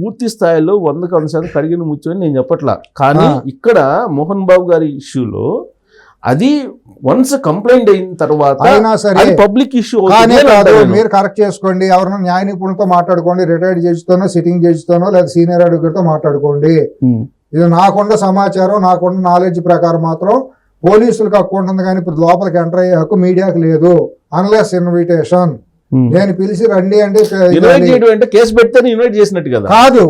పూర్తి స్థాయిలో వందకు వంద శాతం కడిగిన ముచ్చు అని నేను చెప్పట్లా. కానీ. ఇక్కడ మోహన్ బాబు గారి ఇష్యూలో అది వన్స్ కంప్లైంట్ అయిన తర్వాత అయినా సరే. పబ్లిక్ ఇష్యూ కానీ కాదు మీరు కరెక్ట్ చేసుకోండి. ఎవరైనా న్యాయ నిపుణులతో మాట్లాడుకోండి రిటైర్డ్ జడ్జితోనో సిట్టింగ్ జడ్జితోనో లేదా సీనియర్ అడ్వకేట్తో మాట్లాడుకోండి. ఇది నాకున్న సమాచారం నాకున్న నాలెడ్జ్ ప్రకారం మాత్రం పోలీసులకు హక్కు ఉంటుంది కానీ ఇప్పుడు లోపలికి ఎంటర్ అయ్యే హక్కు మీడియాకి లేదు. అన్లెస్ ఇన్విటేషన్ నేను పిలిచి రండి అంటే ఇన్వైట్ చేయడం అంటే కేసు పెడితే ఇన్వైట్ చేసినట్టు కదా? కాదు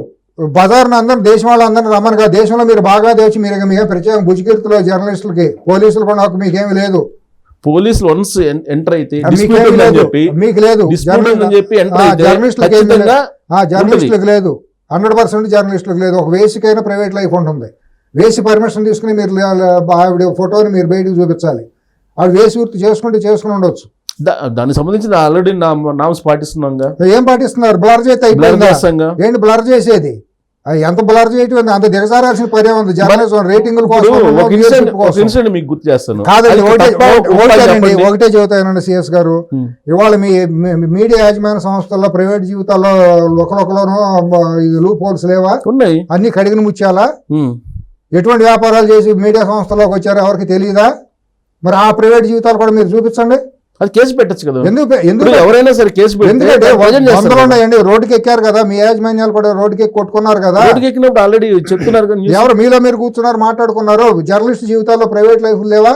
బజార్ని అందరూ దేశం వాళ్ళందరినీ రమ్మని కాదు. దేశంలో మీరు బాగా తెచ్చి మీరు మీకు ప్రత్యేక? భుజకీర్తులు జర్నలిస్టులకి పోలీసులు కూడా హక్కు మీకేమి లేదు. పోలీసులు వన్స్ ఎంటర్ అయితే చెప్పి మీకు లేదు. జర్నలిస్టులకి లేదు. హండ్రెడ్ పర్సెంట్ జర్నలిస్టులకు లేదు. ఒక వేసికైనా ప్రైవేట్ లైఫ్ ఉంటుంది. వేసి పర్మిషన్ తీసుకుని మీరు ఆవిడ ఫోటోని మీరు బయటకు చూపించాలి. ఆవిడ వేసి వృత్తి చేసుకుంటే చేసుకుని ఉండొచ్చు. దానికి సంబంధించిన ఆల్రెడీ నామ్స్ పాటిస్తున్నాంగా. ఏం పాటిస్తున్నారు? బ్లర్ చేస్తే ఏంటి బ్లర్ చేసేది? ఎంత బ్లర్ చేయటం? అంత దిగజారాల్సిన పనే ఉంది. జర్నలిజం రేటింగుల కోసం ఇన్సిడెంట్ మీకు గుర్తు చేస్తాను. కాదండి ఒకటే ఒకటేనండి చెబుతానండి సిఎస్ గారు. ఇవాళ మీ మీడియా యాజమాన్య సంస్థల్లో ప్రైవేట్ జీవితాల్లో ఒకరొకలోనూ ఇది లూప్ హోల్స్ లేవా? ఉన్నాయి. అన్ని కడిగిన ఉమ్. ఎటువంటి వ్యాపారాలు చేసి మీడియా సంస్థలోకి వచ్చారో ఎవరికి తెలియదా మరి ఆ ప్రైవేట్ జీవితాలు కూడా మీరు చూపించండి. అది కేసు పెట్టచ్చు కదా ఎందుకు ఎందుకు ఎవరైనా సరే కేసు ఎందుకంటే వందలు. ఉన్నాయండి రోడ్డుకి ఎక్కారు కదా మీ యాజమాన్యాలు కూడా రోడ్డుకి కొట్టుకున్నారు కదా రోడ్డుకి ఎక్కినప్పుడు ఆల్రెడీ చెప్తున్నారు. ఎవరు మీలో మీరు కూర్చున్నారు మాట్లాడుకున్నారు జర్నలిస్ట్ జీవితాల్లో ప్రైవేట్ లైఫ్ లేవా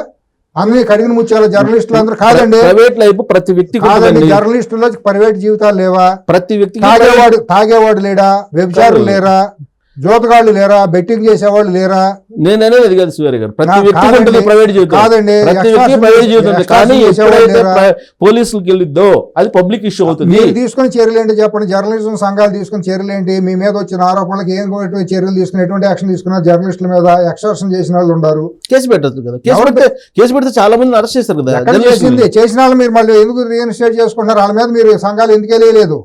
అన్ని కడిగిన ముత్యాల జర్నలిస్టులు అందరూ కాదండి ప్రైవేట్ లైఫ్ ప్రతి వ్యక్తికి కాదండి. జర్నలిస్టుల్లో ప్రైవేట్ జీవితాలు లేవా ప్రతి వ్యక్తికి తాగేవాడు తాగేవాడు లేడా వ్యభిచారులు. లేరా జోతగాళ్ళు లేరా? బెట్టింగ్ చేసేవాళ్ళు లేరా? నేను అనేది అది కాదు సూర్య గారు. ప్రతి కాదండి. ఉంటుంది ప్రైవేట్ జీవితం కాదండి. ప్రతి extortion ప్రైవేట్ జీవితం కానీ ఎప్పుడైతే పోలీసులకు వెళ్ళిద్దో అది పబ్లిక్ ఇష్యూ అవుతుంది. మీరు తీసుకుని చర్యలు ఏంటి చెప్పండి? జర్నలిజం సంఘాలు తీసుకుని చర్యలు ఏంటి? మీ మీద వచ్చిన ఆరోపణలకు ఏం చర్యలు తీసుకుని ఎటువంటి యాక్షన్ తీసుకున్నారు జర్నలిస్టుల మీద ఎక్స్ట్రాక్షన్ చేసిన వాళ్ళు ఉన్నారు కేసు పెట్టచ్చు కదా. కేసు పెడితే కేసు పెడితే చాలా మంది అరెస్ట్ చేస్తారు కదా. చేసింది? చేసిన వాళ్ళు మీరు మళ్ళీ ఎందుకు రీఇన్స్టేట్ చేసుకుంటున్నారు? వాళ్ళ మీద మీరు సంఘాలు ఎందుకు వెళ్ళలేదు?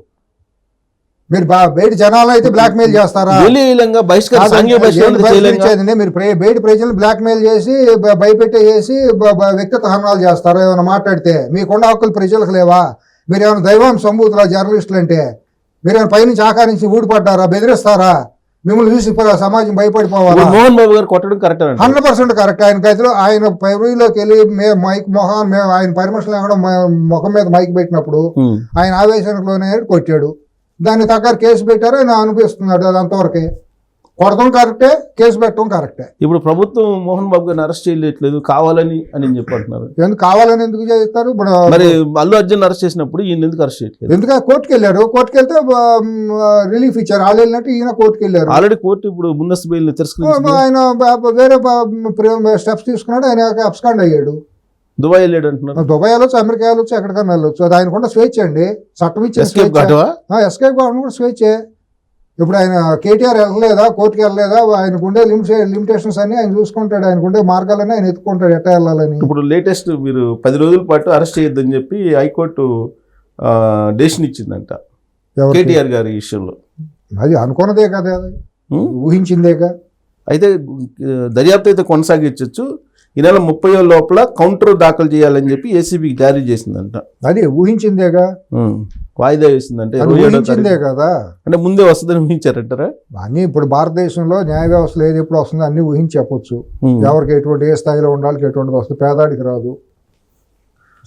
మీరు బయట జనాలు అయితే బ్లాక్ మెయిల్ చేస్తారా? మీరు బయట ప్రజలు బ్లాక్ మెయిల్ చేసి భయపెట్టేసి వ్యక్తిగత హరణాలు చేస్తారా? ఏమైనా మాట్లాడితే మీకున్న హక్కులు ప్రజలకు లేవా? మీరు ఏమైనా దైవం సంబూతులా జర్నలిస్టులు అంటే మీరు ఏమైనా పైనుంచి ఆకారించి ఊడిపడ్డారా? బెదిరిస్తారా? మిమ్మల్ని చూసి సమాజం భయపడిపోవాలా? మోహన్ బాబు గారు కొట్టడం కరెక్ట్ హండ్రెడ్ పర్సెంట్ కరెక్ట్ ఆయన గదిలో ఆయన పైరులోకి వెళ్ళి మే మైక్ మొహం మేము ఆయన పర్మిషన్ లేకుండా ముఖం మీద మైక్ పెట్టినప్పుడు ఆయన ఆవేశానికి లోనే కొట్టాడు. దాన్ని తగ్గ కేసు పెట్టారు ఆయన అనిపిస్తున్నాడు అది అంతవరకే. కొడతాం కరెక్టే కేసు పెట్టడం కరెక్టే. ఇప్పుడు ప్రభుత్వం మోహన్ బాబు గారిని అరెస్ట్ చేయట్లేదు కావాలని అని చెప్పి అంటున్నారు ఎందుకు కావాలని ఎందుకు చేస్తారు? ఇప్పుడు మరి అల్లు అర్జున్ అరెస్ట్ చేసినప్పుడు ఈయన ఎందుకు అరెస్ట్ చేయట్లేదు? ఎందుకంటే కోర్టుకి వెళ్ళారు కోర్టుకి వెళ్తే రిలీఫ్ ఇచ్చారు. వాళ్ళు వెళ్ళినట్టు ఈయన కోర్టుకి వెళ్ళారు. ఆల్రెడీ కోర్టు ఇప్పుడు ముందస్తు బెయిల్ తిరస్కరించింది. ఆయన వేరే స్టెప్స్ తీసుకున్నాడు. ఆయన అబ్స్కాండ్ అయ్యాడు. దుబాయ్ వెళ్ళాడు అంటున్నారు. దుబాయ్ వెళ్ళొచ్చు అమెరికా వెళ్ళొచ్చు ఎక్కడికైనా వెళ్ళొచ్చు. అది ఆయన కూడా స్వేచ్ఛ అండి. చట్టం ఇచ్చిన ఎస్కేప్ ఎస్కేప్ కావడం కూడా స్వేచ్ఛే. ఇప్పుడు ఆయన కేటీఆర్ వెళ్ళలేదా కోర్టుకి వెళ్ళలేదా? ఆయనకుండే లిమిట్ లిమిటేషన్స్ అన్ని ఆయన చూసుకుంటాడు. ఆయనకుండే మార్గాలన్నీ ఆయన ఎత్తుకుంటాడు ఎట్లా వెళ్ళాలని. ఇప్పుడు లేటెస్ట్ మీరు పది రోజుల పాటు అరెస్ట్ చేయొద్దని చెప్పి హైకోర్టు డెసిషన్ ఇచ్చిందంట? కేటీఆర్ గారి విషయంలో. అది అనుకున్నదే కదా? ఊహించిందేగా అయితే దర్యాప్తు అయితే కొనసాగించవచ్చు ఈ నెల ముప్పై లోపల కౌంటర్ దాఖలు చేయాలని చెప్పి ఏసీబీకి జారీ చేసిందంట. అది ఊహించిందేగా. వాయిదా వేసిందంటే ఊహించిందే. కదా? అంటే ముందే వస్తుందని ఊహించారంటారా? అన్ని ఇప్పుడు భారతదేశంలో న్యాయ వ్యవస్థ ఏది ఎప్పుడు వస్తుందో అన్ని ఊహించి చెప్పొచ్చు. ఎవరికి ఎటువంటి ఏ స్థాయిలో ఉండాలి ఎటువంటిది వస్తుంది పేదాడికి రాదు.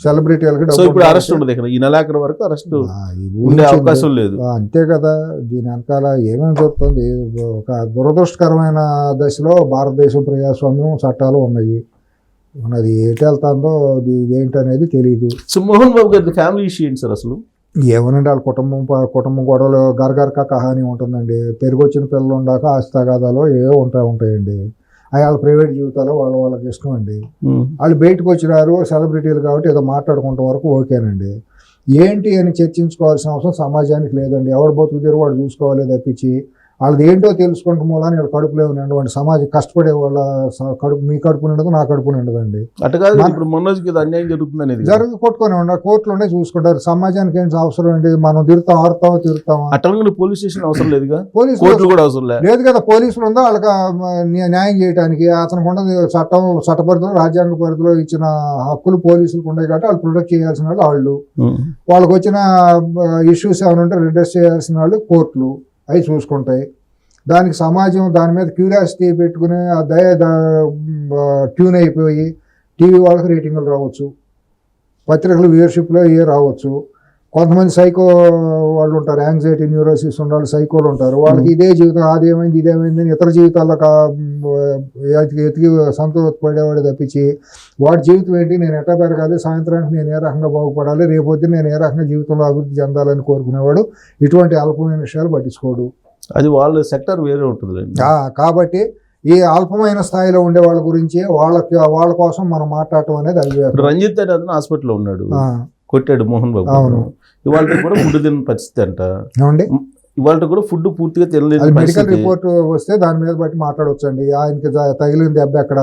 సెలబ్రిటీలకి సో డబ్బు ఇప్పుడు ఉండాలి. అరెస్ట్ ఉండదు ఇక్కడ. ఈ నెలాఖరు వరకు అరెస్ట్ ఉండే. అవకాశం లేదు. అంతే కదా. దీని వెనకాల ఏమేమి చెప్తుంది ఒక దురదృష్టకరమైన దశలో భారతదేశం ప్రజాస్వామ్యం చట్టాలు ఉన్నాయి. ఉన్నది. ఎటు వెళ్తుందో ఇది ఏంటనేది తెలియదు సో మోహన్ బాబు గారి ఫ్యామిలీ ఇష్యూ ఏంటి సార్ అసలు? ఏమనండి వాళ్ళ కుటుంబం కుటుంబం గొడవలు గరగరక కహాని ఉంటుందండి. పెరిగొచ్చిన పిల్లలు ఉండాక ఆస్తి తగాదాలు ఏవో ఉంటాయి ఉంటాయండి. అవి వాళ్ళ ప్రైవేట్ జీవితాలు వాళ్ళ వాళ్ళకి ఇష్టం అండి. వాళ్ళు బయటకు వచ్చినారు సెలబ్రిటీలు కాబట్టి ఏదో మాట్లాడుకుంటే వరకు ఓకేనండి. ఏంటి అని చర్చించుకోవాల్సిన అవసరం సమాజానికి లేదండి. ఎవడు బతుకు తెరు వాడు చూసుకోవాలి తప్పించి. వాళ్ళది ఏంటో తెలుసుకుంటే మూలాన్ని వీళ్ళ కడుపులో ఉన్నటువంటి సమాజం కష్టపడే వాళ్ళ కడుపు మీ కడుపు నిండదు నా కడుపు నిండదండి. అటు కాదు ఇప్పుడు ఇది అన్యాయం జరుగుతుంది అనేది జరుగు కొట్టుకొని ఉండాలి కోర్టులోనే చూసుకుంటారు. సమాజానికి ఏంటి అవసరం ఏంటి? మనం తిరుగుతాం ఆడుతాం తిరుగుతాం అటంగా పోలీస్ స్టేషన్ అవసరం లేదుగా? కోర్టులు కూడా అవసరం లేదు లేదు కదా పోలీసులు ఉందో? వాళ్ళకి న్యాయం చేయడానికి అతనికి ఉన్నది చట్టం చట్ట పరిధిలో రాజ్యాంగ పరిధిలో ఇచ్చిన హక్కులు పోలీసులకు ఉన్నాయి కాబట్టి వాళ్ళు ప్రొటెక్ట్ చేయాల్సిన వాళ్ళు. వాళ్ళు వాళ్ళకి వచ్చిన ఇష్యూస్ ఏమైనా ఉంటే రిడ్రెస్ చేయాల్సిన వాళ్ళు కోర్టులు. అవి చూసుకుంటాయి. దానికి సమాజం దాని మీద క్యూరియాసిటీ పెట్టుకుని ఆ దయ ట్యూన్ అయిపోయి టీవీ వాళ్ళకి రేటింగ్లు రావచ్చు. పత్రికలు వ్యూయర్షిప్లో ఏ రావచ్చు. కొంతమంది సైకో వాళ్ళు ఉంటారు యాంగ్జైటీ న్యూరోసిస్ ఉండాలి సైకోలు ఉంటారు. వాళ్ళకి ఇదే జీవితం అదేమైంది ఇదేమైంది అని ఇతర జీవితాల్లో ఎతికి సంతోషపడేవాడు తప్పించి వాడి జీవితం ఏంటి నేను ఎట్లా పెరగాలి సాయంత్రానికి నేను ఏ రకంగా బాగుపడాలి రేపొద్దు నేను ఏ రకంగా జీవితంలో అభివృద్ధి చెందాలని కోరుకునేవాడు ఇటువంటి అల్పమైన విషయాలు పట్టించుకోడు. అది వాళ్ళ సెక్టర్ వేరే ఉంటుంది కాబట్టి ఈ అల్పమైన స్థాయిలో ఉండే వాళ్ళ గురించి వాళ్ళకి వాళ్ళ కోసం మనం మాట్లాడటం అనేది అవివేకం రంజిత్ అతను హాస్పిటల్లో ఉన్నాడు. కొట్టాడు మోహన్ బాబు. అవును. ఇవాళ కూడా ఫుడ్ తిన పరిస్థితి అంట. ఏమండి? ఇవాళ కూడా ఫుడ్ పూర్తిగా అది తినలేని మెడికల్ పరిస్థితి. రిపోర్ట్ వస్తే దాని మీద బట్టి మాట్లాడవచ్చండి ఆయనకి జ- తగిలిన దెబ్బ ఎక్కడ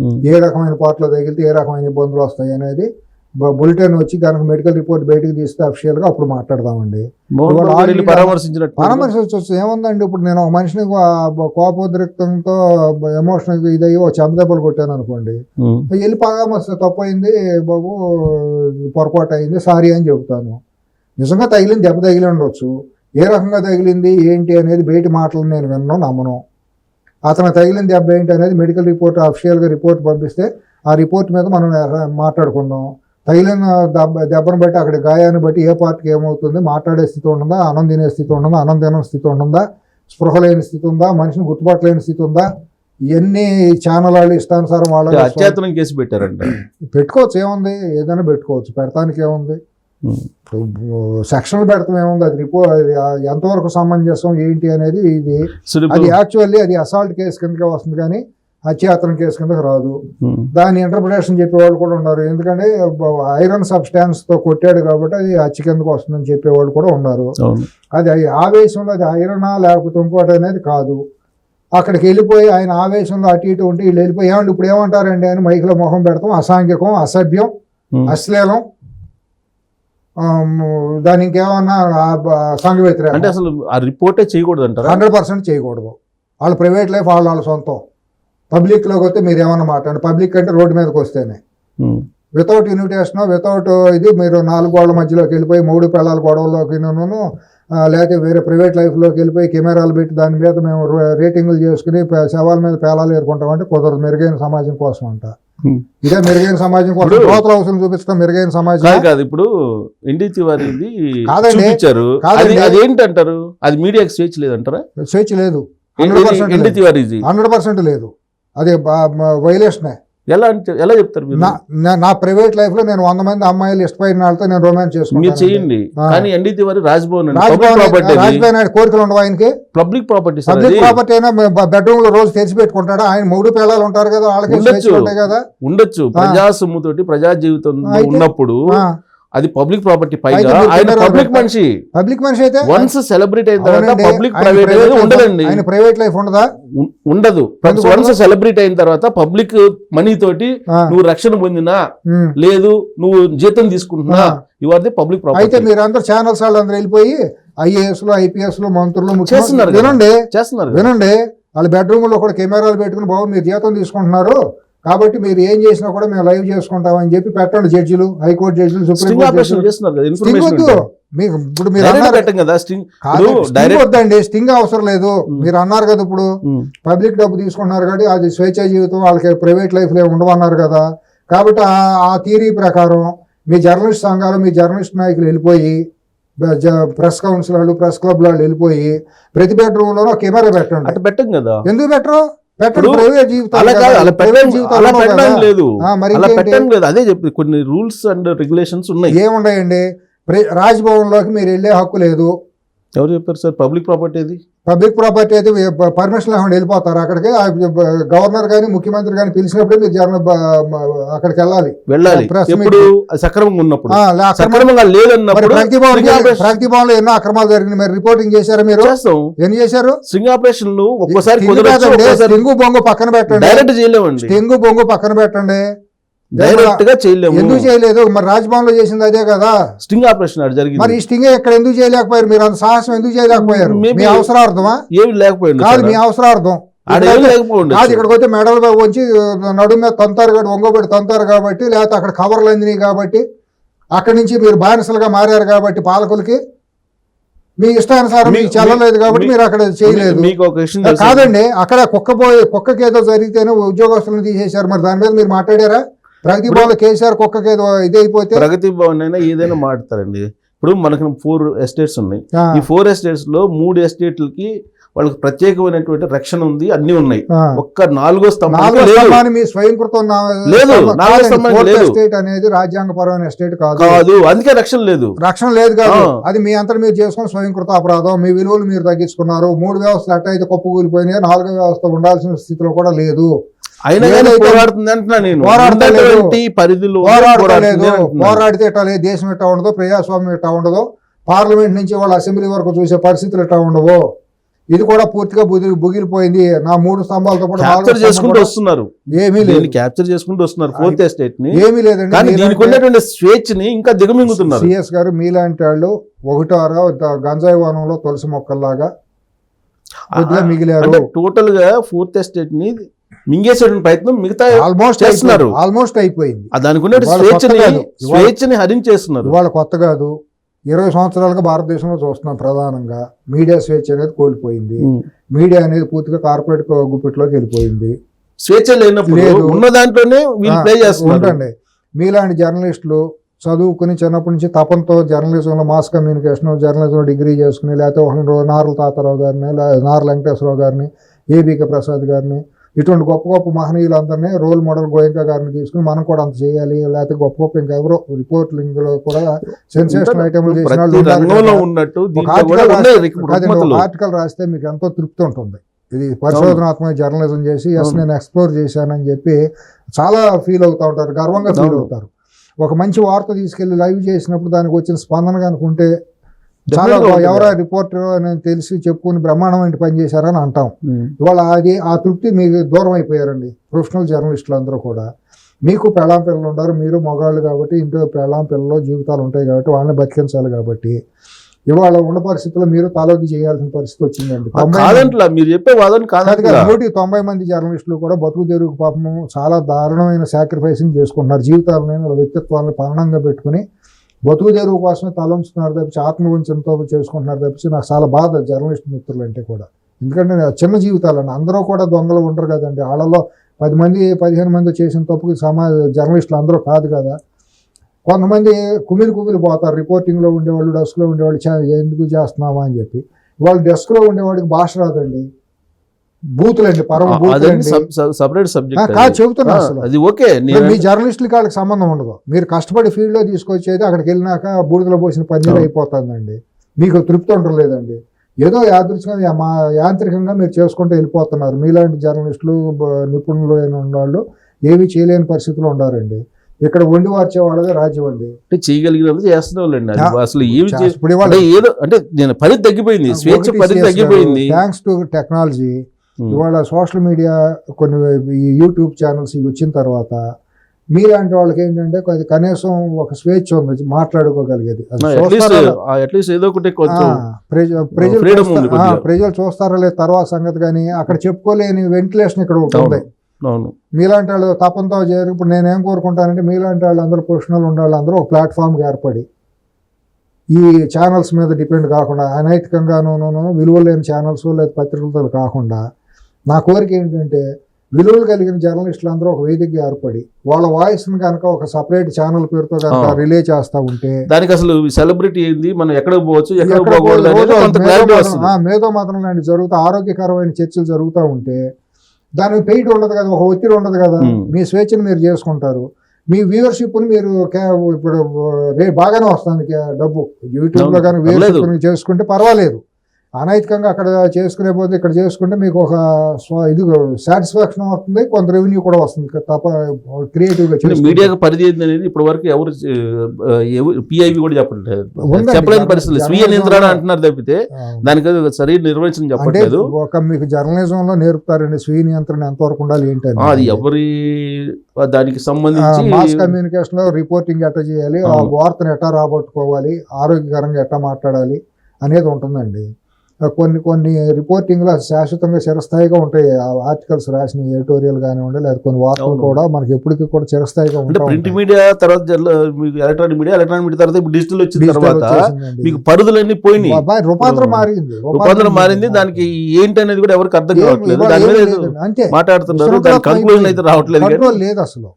ఉమ్. ఏ రకమైన పాటలో తగిలితే ఏ రకమైన ఇబ్బందులు వస్తాయి అనేది బులెటిన్ వచ్చి కనుక మెడికల్ రిపోర్ట్ బయటకు తీస్తే అఫిషియల్గా అప్పుడు మాట్లాడదామండి. పరామర్శించినట్టు పరామర్శించవచ్చు ఏముందండి ఇప్పుడు నేను ఒక మనిషిని కోపోద్రిక్తంతో ఎమోషనల్ ఇదయ్యి ఒక చెంపదెబ్బలు కొట్టాను అనుకోండి. వెళ్ళి పరామర్శ తప్పు అయింది బాబు పొరపాటు అయింది సారీ అని చెబుతాను. నిజంగా తగిలింది దెబ్బ తగిలి ఉండొచ్చు. ఏ రకంగా తగిలింది ఏంటి అనేది బయట మాటలు నేను విన్నాను నమ్మను. అతను తగిలిన దెబ్బ ఏంటి అనేది మెడికల్ రిపోర్ట్ అఫిషియల్గా రిపోర్ట్ పంపిస్తే ఆ రిపోర్ట్ మీద మనం మాట్లాడుకుందాం. తగిలిన దెబ్బ దెబ్బను బట్టి అక్కడ గాయాన్ని బట్టి ఏ పార్టీకి ఏమవుతుంది? మాట్లాడే స్థితి ఉంటుందా? అన్నం తినే స్థితి ఉంటుందా? అన్నం తినని స్థితి ఉంటుందా? స్పృహ లేని స్థితి ఉందా? మనిషిని గుర్తుపట్టలేని స్థితి ఉందా? ఇవన్నీ ఛానల్ వాళ్ళు ఇష్టానుసారం వాళ్ళ కేసు పెట్టారంట. పెట్టుకోవచ్చు ఏముంది? ఏదైనా పెట్టుకోవచ్చు. పెడతానికి ఏముంది. సెక్షన్లు పెడతాం ఏముంది? అది రిపో ఎంతవరకు సమంజసం ఏంటి అనేది ఇది అది యాక్చువల్లీ అది అసాల్ట్ కేసు కిందకే వస్తుంది కానీ హత్యాయత్నం కేసు కిందకి రాదు. ఉమ్. దాని ఇంటర్ప్రిటేషన్ చెప్పేవాళ్ళు కూడా ఉన్నారు. ఎందుకంటే ఐరన్ సబ్స్టాన్స్తో కొట్టాడు కాబట్టి అది హత్య కిందకు వస్తుందని చెప్పేవాళ్ళు కూడా ఉన్నారు. అది ఆవేశంలో అది ఐరనా లేకపోతే ఇంకోటి అనేది కాదు. అక్కడికి వెళ్ళిపోయి ఆయన ఆవేశంలో అటు ఇటు ఉంటే వీళ్ళు వెళ్ళిపోయి ఏమండి ఇప్పుడు ఏమంటారండి? అని మైక్లో మొహం పెడతాం. అసాంఘికం అసభ్యం ఉమ్. అశ్లీలం దాని ఇంకేమన్నా సంఘ అంటే వ్యతిరేకం అసలు ఆ రిపోర్టే చేయకూడదు అంటారా హండ్రెడ్ పర్సెంట్ చేయకూడదు. వాళ్ళ ప్రైవేట్ లైఫ్ వాళ్ళ వాళ్ళ సొంతం. పబ్లిక్లోకి వస్తే మీరు ఏమన్నా మాట్లాడండి. పబ్లిక్ అంటే రోడ్డు మీదకి వస్తేనే. వితౌట్ ఇన్విటేషన్ వితౌట్ ఇది మీరు నాలుగు గోడల మధ్యలోకి వెళ్ళిపోయి మూడు పిల్లల గొడవల్లోకి నూను లేకపోతే వేరే ప్రైవేట్ లైఫ్లోకి వెళ్ళిపోయి కెమెరాలు పెట్టి దాని మీద మేము రేటింగ్లు చేసుకుని శవాల మీద పేలాలు ఏరుకుంటామంటే కుదరదు. మెరుగైన సమాజం కోసం అంట. Hmm. ఇదే మెరుగైన సమాజం కోసం. కోతల అవసరం చూపించడం మెరుగైన సమాజం. కాదు ఇప్పుడు ఎన్డీ తివారీది కాదండి. చూపించారు. అది కాదండి. అదేంటంటారు అది మీడియాకి స్వేచ్ఛ లేదంటారా? స్వేచ్ఛ లేదు. హండ్రెడ్ పర్సెంట్ లేదు. అది వైలేషనే ఎలా ఎలా చెప్తారు మీరు? నా ప్రైవేట్ లైఫ్లో నేను వంద మంది అమ్మాయిలు ఇష్టపడిన వాళ్ళతో నేను రొమాన్స్ మీరు చేసుకుంటాను చేయండి. కానీ ఎన్డీ తివారీ రాజ్భవన్ రాజ్భవన్ కోరికలు ఉండవు ఆయనకి? పబ్లిక్ ప్రాపర్టీ పబ్లిక్ ప్రాపర్టీ అయినా బెడ్రూమ్లో రోజు తెరిచి పెట్టుకుంటాడా? ఆయన మూడు పిల్లలు ఉంటారు కదా వాళ్ళకి కదా. ఉండొచ్చు. ప్రజా సొమ్ముతోటి ప్రజా జీవితం ఉన్నప్పుడు అది పబ్లిక్ ప్రాపర్టీ పైగా అయితే ఆయన పబ్లిక్. మనిషి పబ్లిక్ మనిషి అయితే వన్స్ సెలబ్రేట్ అయిన తర్వాత. పబ్లిక్ ప్రైవేట్ అనేది life- ఉండదండి ఆయన ప్రైవేట్ లైఫ్ ఉండదా ఉండదు వన్స్? సెలబ్రేట్ అయిన తర్వాత పబ్లిక్ మనీ తోటి నువ్వు రక్షణ పొందినా. లేదు నువ్వు జీతం తీసుకుంటున్నా ఆర్ ది పబ్లిక్ అయితే ప్రాపర్టీ మీరందరూ ఛానల్స్ వాళ్ళు అందరూ వెళ్ళిపోయి ఐఏఎస్లో ఐపీఎస్లో మంత్రులు చేస్తున్నారు. వినండి చేస్తున్నారు. వినండి వాళ్ళ బెడ్రూమ్లో కూడా కెమెరాలు పెట్టుకుని బాబు మీరు జీతం తీసుకుంటున్నారు కాబట్టి మీరు ఏం చేసినా కూడా మేము లైవ్ చేసుకుంటామని చెప్పి పెట్టండి జడ్జిలు హైకోర్టు జడ్జిలు సుప్రీం స్ట్రింగ్ కోర్టు ఆపరేషన్ జడ్జిలు. చేస్తున్నారు కదా స్టింగ్ ఇన్ఫర్మేషన్ వద్దు. మీకు ఇప్పుడు మీరు వద్దండి స్టింగ్ అవసరం లేదు. మీరు అన్నారు కదా ఇప్పుడు పబ్లిక్ డబ్బు తీసుకుంటున్నారు కాబట్టి అది స్వేచ్ఛ జీవితం వాళ్ళకి ప్రైవేట్ లైఫ్లో ఉండవన్నారు కదా. కాబట్టి ఆ- ఆ థీరీ ప్రకారం మీ జర్నలిస్ట్ సంఘాలు మీ జర్నలిస్ట్ నాయకులు వెళ్ళిపోయి ప్రెస్ కౌన్సిల్ వాళ్ళు ప్రెస్ క్లబ్ వాళ్ళు వెళ్ళిపోయి ప్రతి బెడ్రూమ్ లోనో కెమెరా పెట్టండి. అటు పెట్టం కదా. ఎందుకు పెట్టరు? లేదు. అదే చెప్పి కొన్ని రూల్స్ అండ్ రెగ్యులేషన్స్ ఉన్నాయి. ఏముండయండి? ప్ర- రాజ్భవన్లోకి మీరు వెళ్ళే హక్కు లేదు. ఎవరు చెప్పారు సార్? పబ్లిక్ ప్రాపర్టీ అది పబ్లిక్ ప్రాపర్టీ అయితే పర్మిషన్ లేకుండా వెళ్ళిపోతారు. అక్కడికి గవర్నర్ కానీ ముఖ్యమంత్రి కానీ పిలిచినప్పుడే మీరు మ- అక్కడికి వెళ్ళాలి. వెళ్ళాలి. సక్రమంగా ఉన్నప్పుడు. లేదన్నప్పుడు ప్రగతి భవన్లో ఎన్నో అక్రమాలు జరిగినాయి. మరి రిపోర్టింగ్ చేశారా మీరు? ఎన్ని చేశారు? స్ట్రింగ్ ఆపరేషన్ స్టింగ్ ఒక్కోసారి బొంగు పక్కన పెట్టండి. డైరెక్ట్ చేయలేమండి. స్టింగు బొంగు పక్కన పెట్టండి. డైరెక్ట్గా చేయలేము. ఎందుకు చేయలేదు? మరి రాజ్భవన్లో చేసింది అదే కదా. స్టింగ్ ఆపరేషన్ అది మరి జరిగింది ఈ స్టింగ్ ఇక్కడ ఎందుకు చేయలేకపోయారు? మీరు అంత సాహసం ఎందుకు చేయలేకపోయారు? మీ అవసరార్థమా? ఏమి లేకపోయింది కాదు మీ అవసరార్థం. కాదు ఇక్కడికి వస్తే మెడల్ వచ్చి నడుము మీద తంతారు కాబట్టి ఒంగోబెట్టి తంతారు కాబట్టి లేకపోతే అక్కడ కవర్లు అందినాయి కాబట్టి అక్కడి నుంచి మీరు బానిసలుగా మారారు కాబట్టి పాలకులకి మీ ఇష్టానుసారం మీకు చెల్లలేదు కాబట్టి మీరు అక్కడ చేయలేదు. మీ- మీకు ఒక విషయం తెలుసా? కాదండి అక్కడ కుక్క పోయి కుక్కకి ఏదో జరిగితేనే ఉద్యోగస్తులను తీసేశారు. మరి దాని మీద మీరు మాట్లాడారా? ప్రగతి భవన్లో కేసీఆర్ కుక్కకి ఇది అయిపోతే ప్రగతి భవన్ అయినా ఏదైనా మాట్లాడతారండి ఇప్పుడు మనకు ఫోర్ ఎస్టేట్స్ ఉన్నాయి. ఈ ఫోర్ ఎస్టేట్స్లో మూడు ఎస్టేట్లకి వాళ్ళకి ప్రత్యేకమైనటువంటి రక్షణ ఉంది అన్ని ఉన్నాయి. ఒక్క నాలుగో స్తంభం మీ స్వయంకృతం లేదు, నాలుగో. ఎస్టేట్ అనేది రాజ్యాంగపరమైన ఎస్టేట్ కాదు. కాదు అందుకే రక్షణ లేదు. రక్షణ లేదు కాదు. అది మీ అంతా మీరు చేసుకున్న స్వయంకృత అపరాధం. మీ విలువలు మీరు తగ్గించుకున్నారు. మూడు వ్యవస్థలు ఎట్ట అయితే కుప్పకూలిపోయినాయి? నాలుగో వ్యవస్థ ఉండాల్సిన స్థితిలో కూడా లేదు. అయినా పోరాడుతుంది అంటున్నా నేను పోరాడతలేదు. ఉన్నటువంటి పరిధిలో పోరాడలేదు. పోరాడితే ఎట్టా లేదు దేశం ఎట్టా ఉండదు ప్రజాస్వామ్యం ఎట్టా ఉండదు పార్లమెంట్ నుంచి వాళ్ళ అసెంబ్లీ వరకు చూసే పరిస్థితులు ఎట్టా ఉండవు ఇది కూడా పూర్తిగా బుగి బుగిలిపోయింది నా మూడు స్తంభాలతో క్యాప్చర్ చేసుకుంటూ వస్తున్నారు ఏమీ లేదు క్యాప్చర్ చేసుకుంటూ వస్తున్నారు ఫోర్త్ ఎస్టేట్ని ఏమీ లేదండి కానీ దీనికి మీలాంటి- ఉన్నటువంటి స్వేచ్ఛని ఇంకా దిగమింగుతున్నారు సిఎస్ గారు మీలాంటి వాళ్ళు ఒకటారో గంజాయి వనంలో తులసి మొక్కల్లాగా మిగిలారు టోటల్గా ఫోర్త్ ఎస్టేట్ని మింగేసేటువంటి ప్రయత్నం మిగతా ఆల్మోస్ట్ చేస్తున్నారు. ఆల్మోస్ట్ అయిపోయింది. దానికి స్వేచ్ఛని స్వేచ్ఛని హరించేస్తున్నారు ఇవాళ కొత్త కాదు. ఇరవై సంవత్సరాలుగా భారతదేశంలో చూస్తున్నాం ప్రధానంగా. మీడియా స్వేచ్ఛ అనేది కోల్పోయింది. మీడియా అనేది పూర్తిగా కార్పొరేట్ గుప్పిట్లోకి వెళ్ళిపోయింది. స్వేచ్ఛ లేనప్పుడు. ఉన్న దాంట్లోనే వీళ్ళు ప్లే మీలాంటి జర్నలిస్టులు చదువుకుని చిన్నప్పటి నుంచి తపంతో జర్నలిజంలో మాస్ కమ్యూనికేషన్ జర్నలిజంలో డిగ్రీ చేసుకుని లేకపోతే నార్ల తాతారావు గారిని నార్ల వెంకటేశ్వరరావు గారిని ఏబికే ప్రసాద్ గారిని ఇటువంటి గొప్ప గొప్ప మహనీయులందరినీ రోల్ మోడల్ గోయంక గారిని తీసుకుని మనం కూడా అంత చేయాలి. లేకపోతే గొప్ప గొప్ప ఇంకెవరో రిపోర్టింగ్లో కూడా సెన్సేషన్ ఐటమ్లు చేసిన ఆర్టికల్ రాస్తే- మీకు ఎంతో తృప్తి ఉంటుంది. ఇది పరిశోధనాత్మక జర్నలిజం చేసి ఎస్. నేను ఎక్స్ప్లోర్ చేశానని చెప్పి చాలా ఫీల్ అవుతా ఉంటారు గర్వంగా ఫీల్. అవుతారు. ఒక మంచి వార్త తీసుకెళ్ళి లైవ్ చేసినప్పుడు దానికి వచ్చిన స్పందన కనుకుంటే చాలా. ఎవరో రిపోర్టర్ అని తెలిసి చెప్పుకుని బ్రహ్మాండమైన పని చేశారని అంటాం. ఇవాళ అది ఆ తృప్తి మీకు దూరం అయిపోయారండి. ప్రొఫెషనల్ జర్నలిస్టులు అందరూ కూడా. మీకు పెళ్ళాం పిల్లలు ఉంటారు మీరు మగాళ్ళు కాబట్టి ఇంట్లో పెళ్ళాం పిల్లలు జీవితాలు ఉంటాయి కాబట్టి వాళ్ళని బతికించాలి కాబట్టి. ఇవాళ ఉన్న పరిస్థితుల్లో మీరు తాలోకి చేయాల్సిన పరిస్థితి వచ్చిందండి. కాదంట్లా మీరు చెప్పే వాదన కాదు నూటికి తొంభై మంది జర్నలిస్టులు కూడా బతుకు తెరుగు పాపము చాలా దారుణమైన సాక్రిఫైసింగ్ చేసుకుంటున్నారు. జీవితాలని వ్యక్తిత్వాలను పరణంగా పెట్టుకుని బతుకు తెరువు కోసమే తలంచుతున్నారు తప్పించి ఆత్మవంచనతో చేసుకుంటున్నారు తప్పించి నాకు చాలా బాధ జర్నలిస్ట్ మిత్రులు అంటే కూడా. ఎందుకంటే నా చిన్న జీవితాలను అందరూ కూడా దొంగలు ఉండరు కదండి. వాళ్ళలో పది మంది పదిహేను మంది చేసిన తప్పుకి సమాజ జర్నలిస్టులు అందరూ కాదు కదా. కొంతమంది కుమిలి కుమిలి పోతారు రిపోర్టింగ్లో ఉండేవాళ్ళు డెస్క్లో ఉండేవాళ్ళు ఎందుకు చేస్తున్నావా అని చెప్పి. వాళ్ళు డెస్క్లో ఉండేవాడికి భాష రాదండి. బూతులండి పరమ సపరేట్ సబ్జెక్ట్ కాదు చెబుతున్నా అసలు. అది ఓకే మీ జర్నలిస్టులకి వాళ్ళకి సంబంధం ఉండదు. మీరు కష్టపడి ఫీల్డ్లో తీసుకొచ్చేది అక్కడికి వెళ్ళినాక బూడిదలో పోసిన పన్నీరు. అయిపోతుందండి. మీకు తృప్తి ఉండలేదండి. ఏదో యాదృచ్ఛికంగా మా యాంత్రికంగా మీరు చేసుకుంటూ వెళ్ళిపోతున్నారు. మీలాంటి జర్నలిస్టులు నిపుణులు అయిన వాళ్ళు ఏవి చేయలేని పరిస్థితిలో ఉండారండి. ఇక్కడ వండి వార్చే వాళ్ళదే రాజ్యం అండి. అంటే చేయగలిగినంత చేస్తున్న వాళ్ళండి అసలు ఏమి చే- ఇప్పుడు ఇవాళ అంటే ఏదో అంటే నేను పరిధి తగ్గిపోయింది స్వేచ్ఛ పరిధి తగ్గిపోయింది. Thanks to technology. ఇవాళ సోషల్ మీడియా కొన్ని ఈ యూట్యూబ్ ఛానల్స్ ఇవి వచ్చిన తర్వాత మీలాంటి వాళ్ళకి ఏంటంటే కొద్ది కనీసం ఒక స్వేచ్ఛ ఉంది మాట్లాడుకోగలిగేది. ప్రజలు చూస్తారా లేదు తర్వాత సంగతి కానీ అక్కడ చెప్పుకోలేని వెంటిలేషన్ ఇక్కడ అవును. మీలాంటి వాళ్ళు తపంతో చేరి ఇప్పుడు నేనేం కోరుకుంటానంటే మీలాంటి వాళ్ళు అందరూ ప్రొఫెషనల్ ఉండే వాళ్ళందరూ ఒక ప్లాట్ఫామ్కి ఏర్పడి ఈ ఛానల్స్ మీద డిపెండ్ కాకుండా అనైతికంగాను విలువ లేని ఛానల్స్ లేదా పత్రికలతో కాకుండా నా కోరిక ఏంటంటే విలువలు కలిగిన జర్నలిస్టులు అందరూ ఒక వేదికగా ఏర్పడి వాళ్ళ వాయిస్ని కనుక ఒక సపరేట్ ఛానల్ పేరుతో కనుక. రిలే చేస్తూ ఉంటే దానికి అసలు సెలబ్రిటీ ఏంది? మనం పోవచ్చు? ఎక్కడ పోకూడదు కొంత మేధో మతనం లాంటి జరుగుతూ ఆరోగ్యకరమైన చర్చలు జరుగుతూ ఉంటే దానికి పెయిట్ ఉండదు కదా ఒక ఒత్తిడి ఉండదు కదా. మీ స్వేచ్ఛను మీరు చేసుకుంటారు. మీ వ్యూవర్షిప్ని మీరు ఇప్పుడు బాగానే వస్తుంది డబ్బు. యూట్యూబ్లో కానీ. వ్యూవర్షిప్ చేసుకుంటే పర్వాలేదు. అనైతికంగా అక్కడ చేసుకునే పోతే ఇక్కడ చేసుకుంటే మీకు ఒక ఇది సాటిస్ఫాక్షన్ వస్తుంది కొంత రెవెన్యూ కూడా వస్తుంది. తప్ప క్రియేటివ్గా మీడియాకి పరిధి అనేది ఇప్పటి వరకు ఎవరు పిఐబి కూడా చెప్పట్లేదు. ఉందండి. చెప్పలేని పరిస్థితులు. స్వీయ నియంత్రణ అంటున్నారు తప్పితే దానికి సరైన నిర్వచనం అంటే చెప్పట్లేదు. ఒక మీకు జర్నలిజంలో నేర్పుతారండి స్వీయ నియంత్రణ ఎంతవరకు ఉండాలి ఏంటి ఆ, అది ఎవరి దానికి సంబంధించి మాస్ కమ్యూనికేషన్లో రిపోర్టింగ్ ఎట్లా చేయాలి ఆ. వార్తను ఎట్లా రాబట్టుకోవాలి ఆరోగ్యకరంగా ఎట్లా మాట్లాడాలి అనేది ఉంటుందండి. కొన్ని కొన్ని రిపోర్టింగ్లో శాశ్వతంగా చిరస్థాయిగా ఉంటాయి ఆర్టికల్స్ రాసిన ఎడిటోరియల్ కానివ్వండి లేదా కొన్ని వార్తలు. కూడా మనకి ఎప్పటికీ కూడా చిరస్థాయిగా అంటే ఉంటా ప్రింట్ ఉంటాయి. మీడియా తర్వాత మీకు ఎలక్ట్రానిక్ మీడియా ఎలక్ట్రానిక్ మీడియా తర్వాత ఇప్పుడు డిజిటల్ వచ్చిన తర్వాత. మీకు పరిధులన్నీ పోయినాయి రూపాంతరం మారింది రూపాంతరం మారింది దానికి ఏంటి అనేది కూడా ఎవరికి అర్థం కావట్లేదు దాని మీద. అంతే మాట్లాడుతున్నారు దాని కంక్లూజన్ అయితే. రావట్లేదు లేదు అసలు